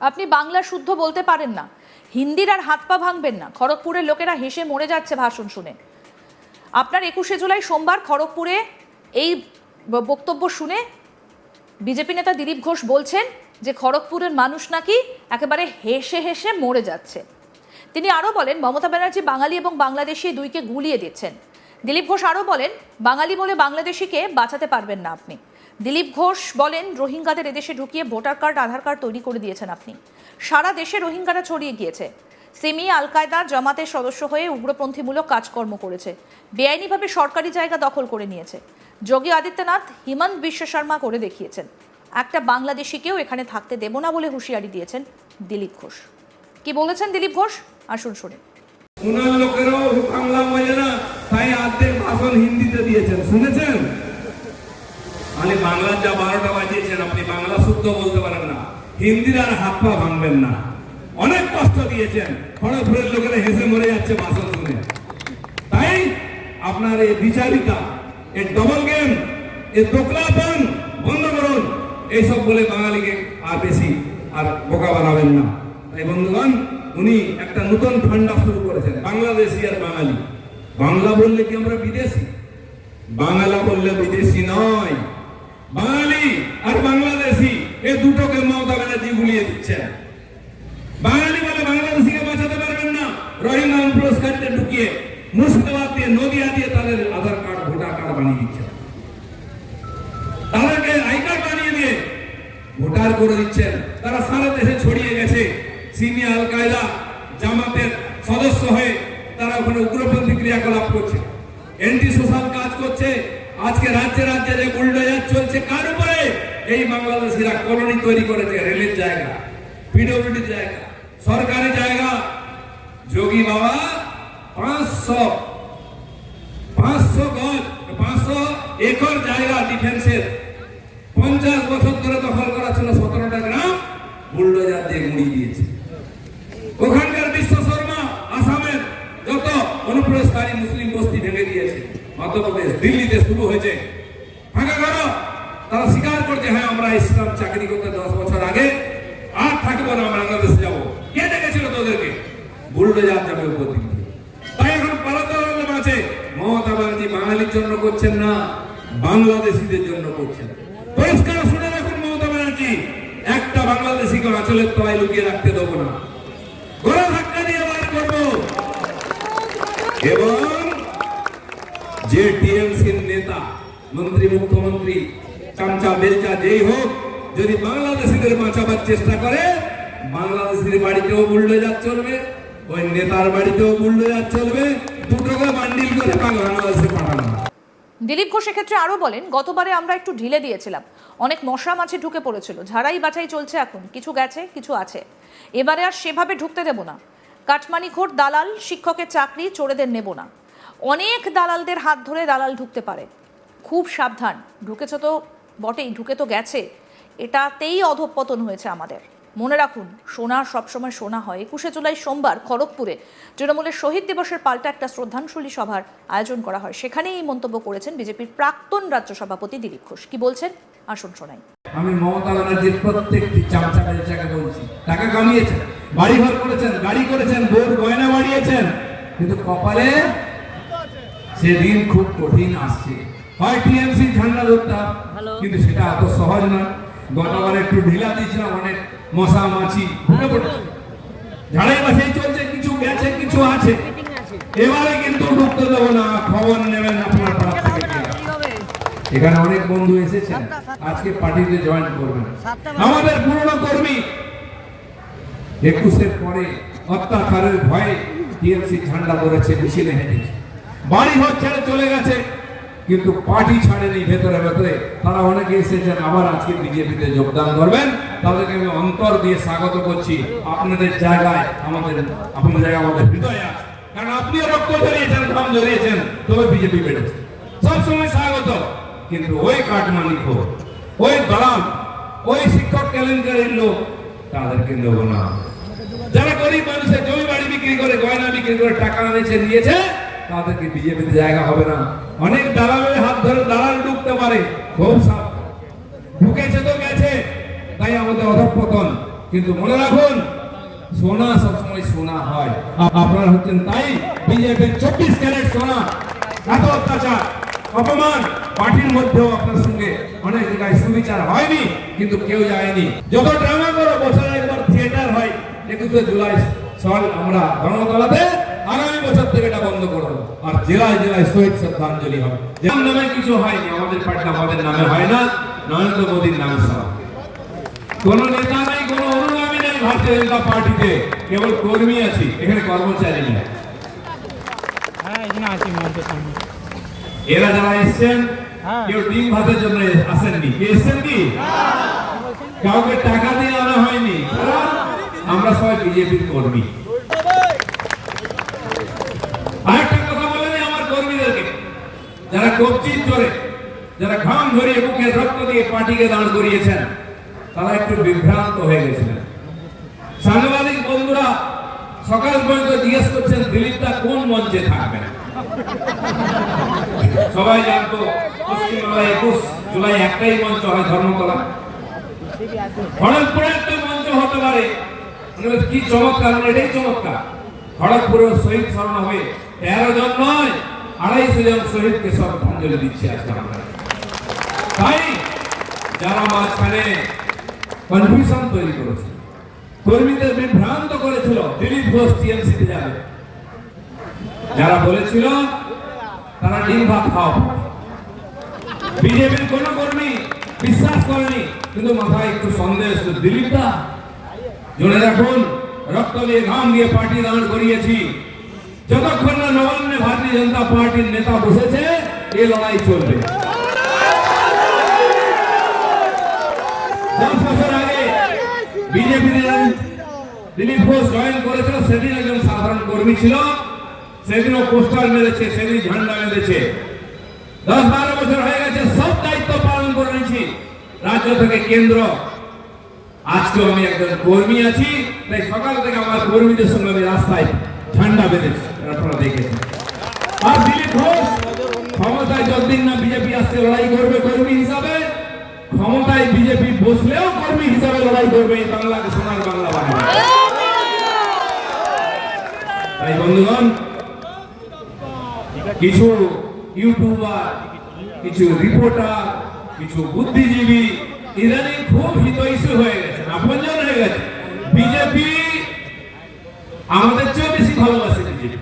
আপনি বাংলা শুদ্ধ বলতে পারেন না। হিন্দির আর হাত পা ভাঙবেন না। খড়গপুরের লোকেরা হেসে মরে যাচ্ছে ভাষণ শুনে। আপনার একুশে জুলাই সোমবার খড়গপুরে এই বক্তব্য শুনে বিজেপি নেতা দিলীপ ঘোষ বলছেন যে খড়গপুরের মানুষ নাকি একেবারে হেসে হেসে মরে যাচ্ছে। তিনি আরও বলেন, মমতা ব্যানার্জি বাঙালি এবং বাংলাদেশি দুইকে গুলিয়ে দিচ্ছেন। দিলীপ ঘোষ আরও বলেন, বাঙালি বলে বাংলাদেশিকে বাঁচাতে পারবেন না আপনি। দিলীপ ঘোষ বলেন, রোহিঙ্গাদের এদেশে ঢুকিয়ে ভোটার কার্ড, আধার কার্ড তৈরি করে দিয়েছেন আপনি। সারা দেশে রোহিঙ্গারা ছড়িয়ে গিয়েছে। সিমি আল কায়দা জামাতের সদস্য হয়ে উগ্রপন্থীমূলক কাজকর্ম করেছে। বেআইনিভাবে সরকারি জায়গা দখল করে নিয়েছে। যোগী আদিত্যনাথ হিমন্ত বিশ্ব শর্মা করে দেখিয়েছেন। একটা বাংলাদেশিকেও এখানে থাকতে দেব না বলে হুঁশিয়ারি দিয়েছেন দিলীপ ঘোষ। কি বলেছেন দিলীপ ঘোষ? আসুন শুনে। লোকেরও বাংলা বোঝে না, তাই আর্ধেক ভাষণ হিন্দিতে দিয়েছেন। শুনেছেন? মানে বাংলার যা বারোটা বাজিয়েছেন, আপনি বাংলা শুদ্ধ বলতে পারেন না। হিন্দির আর হাত পা ভাঙবেন না। অনেক কষ্ট দিয়েছেন। খড়গপুরের লোকেরা হেসে মরে যাচ্ছে ভাষণ শুনে তাই আপনার এই বিচারিতা, এই ডবল গেম এই দোকলাপন বন্ধ করুন। এইসব বলে বাঙালিকে আর বেশি আর বোকা বানাবেন না। তাই বন্ধুগণ, উনি একটা নতুন ফান্ডা শুরু করেছেন, বাংলাদেশি আর বাঙালি। বাংলা বললে কি আমরা বিদেশি? বাংলা বললে বিদেশি নয়। বাঙালি আর বাংলাদেশি এই দুটোকে মমতা ব্যানার্জি গুলিয়ে দিচ্ছেন বাঙালি বলে বাংলাদেশিকে বাঁচাতে পারবেন না। রোহিঙ্গা পুরস্কারটা ঢুকিয়ে মুর্শিদাবাদ দিয়ে নদিয়া দিয়ে তাদের আধার কার্ড, ভোটার কার্ড বানিয়ে তাদেরকে আই কার্ড বানিয়ে দিয়ে ভোটার করে দিচ্ছেন। তারা সারা দেশে ছড়িয়ে গেছে। সিনিয়া আল কায়দা জামাতের সদস্য হয়ে তারা ওখানে উগ্রপন্থী ক্রিয়াকলাপ করছে। এন্টি সোশ্যাল কাজ করছে। আজকে রাজ্যে রাজ্যে যে বুলডোজার চলছে, কার উপরে? এই বাংলাদেশিরা কলোনি তৈরি করেছে, রেলের জায়গা পিডব্লিউডি জায়গা, সরকারি জায়গা। যোগী বাবা, পাঁচশো পাঁচশো গজ, পাঁচশো একর জায়গা ডিফেন্সের পঞ্চাশ বছর ধরে দখল করা ছিল সতেরোটা গ্রাম বুলডোজার দিয়ে মুড়ি দিয়েছে ওখানকার বিশ্ব শর্মা আসামের যত অনুপ্রবেশকারী মুসলিম বস্তি ভেঙে দিয়েছে মধ্যপ্রদেশ দিল্লিতে শুরু হয়েছে। ফাঁকা করো তারা স্বীকার করছে হ্যাঁ আমরা ইসলাম চাকরি করতে দশ বছর আগে, আর থাকব না বাংলাদেশে যাব। কে ডেকেছিল তোদেরকে? বুলডোজার যাবে উপর দিক তাই এখন আছে মমতা বাঙালির জন্য করছেন না, বাংলাদেশিদের জন্য করছেন। পরিষ্কার শুনে রাখুন মমতা ব্যানার্জি, একটা বাংলাদেশিকে আঁচলের তলায় লুকিয়ে রাখতে দেবো না। গলা ধাক্কা দিয়ে বার করব। এবং যে টিএমসির নেতা, মন্ত্রী, মুখ্যমন্ত্রী, চামচা, বেলচা, যেই হোক, যদি বাংলাদেশিদের বাঁচাবার চেষ্টা করে বাড়িতেও চলবে, ওই নেতার বাড়িতেও চলবে বান্ডিল করে বাংলাদেশে পাঠানো। দিলীপ ঘোষ এক্ষেত্রে আরও বলেন, গতবারে আমরা একটু ঢিলে দিয়েছিলাম। অনেক মশা মাছি ঢুকে পড়েছিল। ঝাড়াই বাছাই চলছে এখন। কিছু গেছে, কিছু আছে। এবারে আর সেভাবে ঢুকতে দেব না। কাটমানি ঘোর দালাল, শিক্ষকের চাকরি, চোরেদের নেব না। অনেক দালালদের হাত ধরে দালাল ঢুকতে পারে। খুব সাবধান। ঢুকেছে তো, বটেই, ঢুকে তো গেছে। এটাতেই অধঃপতন হয়েছে আমাদের। মনে রাখুন, সোনা সবসময় সোনা হয়। একুশে জুলাই সোমবার খড়গপুরে তৃণমূলের শহীদ দিবসের পাল্টা একটা শ্রদ্ধাঞ্জলি সভার আয়োজন করা হয়। সেখানে এই মন্তব্য করেছেন বিজেপির প্রাক্তন রাজ্য সভাপতি দিলীপ ঘোষ। কি বলছেন? আসুন শোনাই। আমি মমতা ব্যানার্জির প্রত্যেকটি চামচা বেলচাকে বলছি। টাকা কামিয়েছেন বাড়ি ঘর করেছেন, গাড়ি করেছেন, বোর গয়না বাড়িয়েছেন। কিন্তু কপালে সেদিন খুব কঠিন আসছে। হয় টিএমসি ঝান্ডা ধরতাম কিন্তু সেটা এত সহজ নয়। গতবার একটু ঢিলা দিয়েছিলাম অনেক মশা মাছি। ঢুকে পড়েছে ঝাড়াই বাছাই চলছে কিছু গেছে কিছু আছে। এবারে কিন্তু ঢুকতে দেবো না খবর নেবেন আপনার পাড়া থেকে এখানে অনেক বন্ধু এসেছেন আজকে পার্টিতে জয়েন করবেন। আমাদের পুরনো কর্মী। একুশের পরে অত্যাচারের ভয়ে টিএমসি ঝান্ডা ধরেছে মিছিলে হেঁটেছে। বাড়ি ঘর ছেড়ে চলে গেছে, কিন্তু পার্টি ছাড়েনি ভেতরে ভেতরে। তারা অনেকে এসেছেন, আবার আজকে বিজেপিতে যোগদান করবেন। তাদেরকে আমি অন্তর দিয়ে স্বাগত করছি। আপনাদের জায়গায় আমাদের, আপনাদের জায়গায় আমাদের হৃদয়ে কারণ আপনিও রক্ত জড়িয়েছেন ঘাম জড়িয়েছেন তবে বিজেপি বেড়েছে সবসময় স্বাগত। কিন্তু ওই কাটমানি খোর, ওই দালাল ওই শিক্ষক কেলেঙ্কারির লোক, তাদেরকে দেবো না। যারা গরিব মানুষের জমি বাড়ি বিক্রি করে, গয়না বিক্রি করে টাকা এনেছে, নিয়েছে তাদেরকে বিজেপিতে জায়গা হবে না। অনেক দালালের হাত ধরে দালাল ঢুকতে পারে। খুব ঢুকেছে তো গেছে। তাই আমাদের অধঃপতন। কিন্তু মনে রাখুন, সোনা সবসময় সোনা হয়। আপ- আপনারা হচ্ছেন তাই বিজেপির চব্বিশ ক্যারেট সোনা। এত অত্যাচার, অপমান। পার্টির মধ্যেও আপনার সঙ্গে অনেক জায়গায় সুবিচার হয়নি, কিন্তু কেউ যায়নি। যত ড্রামা করো, বছরে একবার থিয়েটার হয়। একুশে জুলাই সল আমরা ধর্মতলাতে আগামী বছর থেকে এটা বন্ধ করব। আর জেলায় জেলায় শহীদ শ্রদ্ধাঞ্জলি হবে। যেমন নামে কিছু হয়নি আমাদের পার্টি আমাদের নামে হয় না নরেন্দ্র মোদীর নামে সব। কোন নেতা নাই কোন অনুগামী নাই ভারতীয় জনতা পার্টিতে কেবল কর্মী আছি এখানে কর্মচারী নেই। হ্যাঁ এরা যারা এসছেন হ্যাঁ। কেউ ডিম ভাতের জন্য আসেননি। কে এসছেন কি? কাউকে টাকা দিয়ে আনা হয়নি। আমরা সবাই বিজেপির কর্মী। যারা কবচিত করে যারা ঘাম ধরিয়ে বুকে রক্ত দিয়ে পার্টিকে দাঁড় করিয়েছেন, তারা একটু বিভ্রান্ত হয়ে গেছিলেন। সাংবাদিক বন্ধুরা, সকাল পর্যন্ত জিজ্ঞেস করছেন দিলীপটা কোন মঞ্চে থাকবে সবাই জানতো পশ্চিমবাংলায় একুশ জুলাই একটাই মঞ্চ হয় ধর্মতলা। খড়গপুরে একটা মঞ্চ হতে পারে। কি চমৎকার, এটাই চমৎকার। খড়গপুরে শহীদ স্মরণ হবে। তেরো জন নয় আড়াইশো জন শহীদকে শ্রদ্ধাঞ্জলি দিচ্ছে আজকে আমরা। তাই যারা মাঝখানে কনফিউশন তৈরি করেছে, কর্মীদের বিভ্রান্ত করেছিল, দিলীপ ঘোষ টিএমসিতে যাবে। যারা বলেছিল, তারা ডিম ভাত খাও বিজেপির কোন কর্মী বিশ্বাস করেনি, কিন্তু মাথায় একটু সন্দেহ দিলীপ দা জোরে রাখুন রক্ত দিয়ে ঘাম দিয়ে পার্টি দাঁড় করিয়েছি। যতক্ষণ না নবান্নে ভারতীয় জনতা পার্টির নেতা বসেছে এই লড়াই চলবে। দশ বছর আগে দিলীপ পোস্টার মেরেছে, সেদিন দশ বারো বছর হয়ে গেছে, সব দায়িত্ব পালন রাজ্য থেকে কেন্দ্র। আজকেও আমি একজন কর্মী আছি, তাই সকাল থেকে আমার কর্মীদের সঙ্গে আমি রাস্তায় ঝান্ডা বেঁধেছি আপনারা দেখেছেন। আর দিলীপ ঘোষ, ক্ষমতায় যতদিন না বিজেপি আসতে লড়াই করবে কর্মী হিসাবে। ক্ষমতায় বিজেপি বসলেও কর্মী হিসাবে লড়াই করবে এই বাংলাকে, সোনার বাংলা বানাবে। তাই বন্ধুগণ, কিছু ইউটিউবার, কিছু রিপোর্টার, কিছু বুদ্ধিজীবী, ইদানিং খুব হিতৈষী হয়ে গেছে আপনজন হয়ে গেছে বিজেপি আমাদের বেশি ভালোবাসে বিজেপি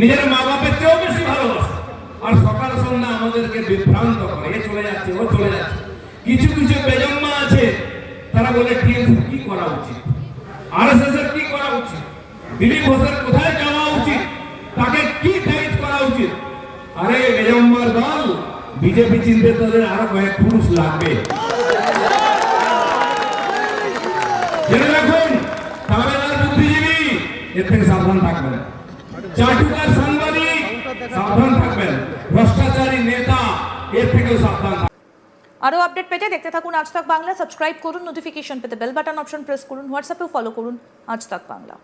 নিজের মা বাপের চেয়েও বেশি ভালোবাসে। আর সকাল সন্ধ্যা আমাদেরকে বিভ্রান্ত করে। এ চলে যাচ্ছে, ও চলে যাচ্ছে। কিছু কিছু বেজন্মা আছে, তারা বলে কি করা উচিত? এর কি করা উচিত? দিলীপ কোথায় যাওয়া উচিত? তাকে কি করা উচিত? আরে বেজম্মার দল, বিজেপি চিনতে তাদের আরও কয়েক পুরুষ লাগবে। জেনে বুদ্ধিজীবী এর থেকে সাবধান থাকবেন। চাটুকার সাংবাদিক, সাবধান থাকবেন। ভ্রষ্টাচারী নেতা, এর থেকেও সাবধান আরও আপডেট পেতে দেখতে থাকুন আজ তাক বাংলা। সাবস্ক্রাইব করুন নোটিফিকেশন পেতে বেল বাটন অপশন প্রেস করুন হোয়াটসঅ্যাপেও ফলো করুন, আজ তাক বাংলা।